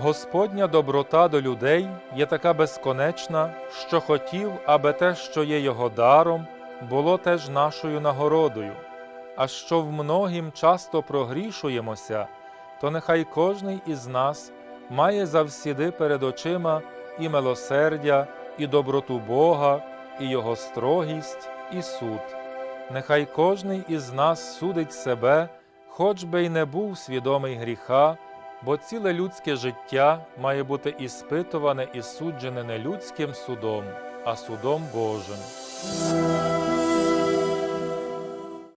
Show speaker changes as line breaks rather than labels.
Господня доброта до людей є така безконечна, що хотів, аби те, що є Його даром, було теж нашою нагородою. А що в многім часто прогрішуємося, то нехай кожний із нас має завсіди перед очима і милосердя, і доброту Бога, і Його строгість, і суд. Нехай кожний із нас судить себе, хоч би й не був свідомий гріха, бо ціле людське життя має бути іспитуване і суджене не людським судом, а судом Божим.